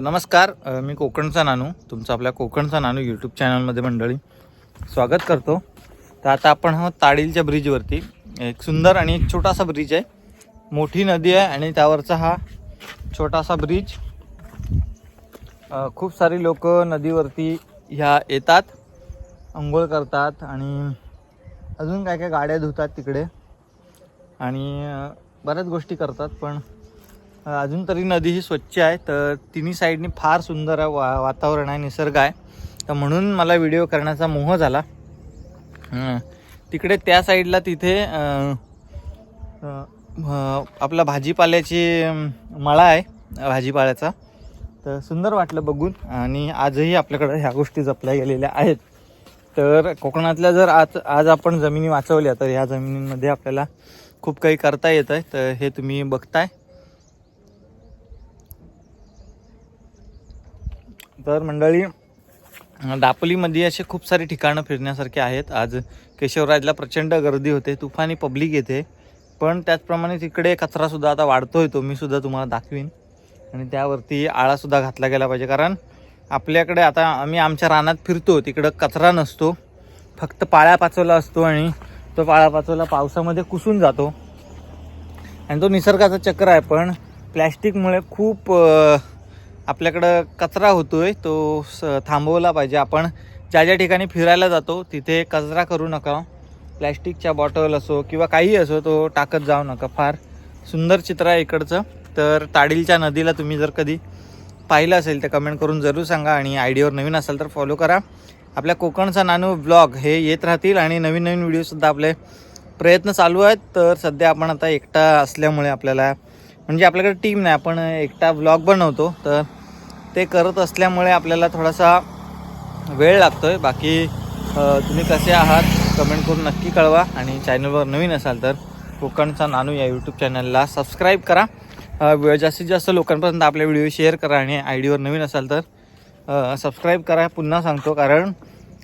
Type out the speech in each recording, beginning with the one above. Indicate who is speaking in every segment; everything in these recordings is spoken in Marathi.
Speaker 1: नमस्कार. मी कोकणचा नानू तुमचं आपल्या कोकणचा नानू यूट्यूब चॅनलमध्ये मंडळी स्वागत करतो. तर आता आपण आहोत ताडीलच्या ब्रिजवरती एक सुंदर आणि एक छोटासा ब्रिज आहे. मोठी नदी आहे आणि त्यावरचा हा छोटासा ब्रिज खूप सारी लोक नदीवरती ह्या येतात आंघोळ करतात आणि अजून काय काय गाड्या धुतात तिकडे. आणि बऱ्याच गोष्टी करतात पण अजून तरी नदी ही स्वच्छ आहे. तर तिन्ही साईडनी फार सुंदर वा वातावरण आहे निसर्ग आहे. तर म्हणून मला व्हिडिओ करण्याचा मोह झाला. तिकडे त्या साईडला तिथे आपला भाजीपाल्याची मळा आहे भाजीपाल्याचा. तर सुंदर वाटलं बघून आणि आजही आपल्याकडे ह्या गोष्टी जपल्या गेलेल्या आहेत. तर कोकणातल्या जर आज आज आपण जमिनी वाचवल्या तर ह्या जमिनींमध्ये आपल्याला खूप काही करता येतं आहे तर हे तुम्ही बघताय. तर मंडळी दापोलीमध्ये असे खूप सारे ठिकाणं फिरण्यासारखे आहेत. आज केशवराजला प्रचंड गर्दी होते तुफानी पब्लिक येते. पण त्याचप्रमाणे तिकडे कचरासुद्धा आता वाढतोय तो मी सुद्धा तुम्हाला दाखवीन. आणि त्यावरती आळासुद्धा घातला गेला पाहिजे कारण आपल्याकडे आता आम्ही आमच्या रानात फिरतो तिकडं कचरा नसतो. फक्त पाळ्या पाचवला असतो आणि तो पाळ्या पाचवला पावसामध्ये कुसून जातो. आणि तो निसर्गाचा चक्र आहे पण प्लॅस्टिकमुळे खूप आपल्याकडं कचरा होतोय तो स थांबवला पाहिजे. आपण ज्या ज्या ठिकाणी फिरायला जातो तिथे कचरा करू नका. प्लॅस्टिकच्या बॉटल असो किंवा काही असो तो टाकत जाऊ नका. फार सुंदर चित्र आहे इकडचं. तर ताडीलच्या नदीला तुम्ही जर कधी पाहिलं असेल तर कमेंट करून जरूर सांगा आणि आयडीवर नवीन असाल तर फॉलो करा. आपल्या कोकणचा नानू ब्लॉग हे येत राहतील आणि नवीन नवीन व्हिडिओसुद्धा आपले प्रयत्न चालू आहेत. तर सध्या आपण आता एकटा असल्यामुळे आपल्याला म्हणजे आपल्याकडे टीम नाही आपण एकटा ब्लॉग बनवतो. तर ते करत असल्यामुळे आपल्याला थोडासा वेळ लागतो आहे बाकी तुम्ही कसे आहात कमेंट करून नक्की कळवा. आणि चॅनलवर नवीन असाल तर कोकणचा नानू या यूट्यूब चॅनलला सबस्क्राईब करा. जास्तीत जास्त लोकांपर्यंत आपले व्हिडिओ शेअर करा आणि आय डीवर नवीन असाल तर सबस्क्राईब करा. पुन्हा सांगतो कारण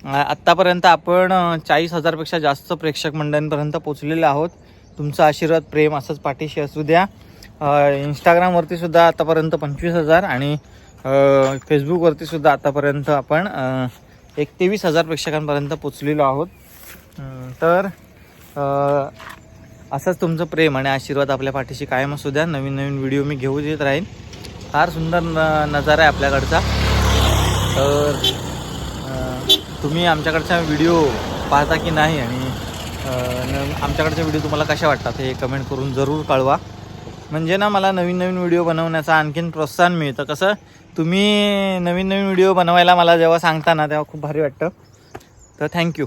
Speaker 1: आत्तापर्यंत आपण चाळीस हजारपेक्षा जास्त प्रेक्षक मंडळांपर्यंत पोचलेलो आहोत. तुमचा आशीर्वाद प्रेम असंच पाठीशी असू द्या. इंस्टाग्रामवरती सुद्धा आतापर्यंत पंचवीस हजार आणि फेसबुकवरती सुद्धा आतापर्यंत आपण एक तेवीस हजार प्रेक्षकांपर्यंत पोचलेलो आहोत. तर असंच तुमचं प्रेम आणि आशीर्वाद आपल्या पाठीशी कायम असू द्या. नवीन नवीन व्हिडिओ मी घेऊ देत राहीन. फार सुंदर न नजारा आहे आपल्याकडचा. तर तुम्ही आमच्याकडचा व्हिडिओ पाहता की नाही आणि न- आमच्याकडचे व्हिडिओ तुम्हाला कशा वाटतात हे कमेंट करून जरूर कळवा. म्हणजे ना मला नवीन नवीन व्हिडिओ बनवण्याचा आणखीन प्रोत्साहन मिळतं. कसं तुम्ही नवीन नवीन व्हिडिओ बनवायला मला जेव्हा सांगता ना तेव्हा खूप भारी वाटतं. तर थँक्यू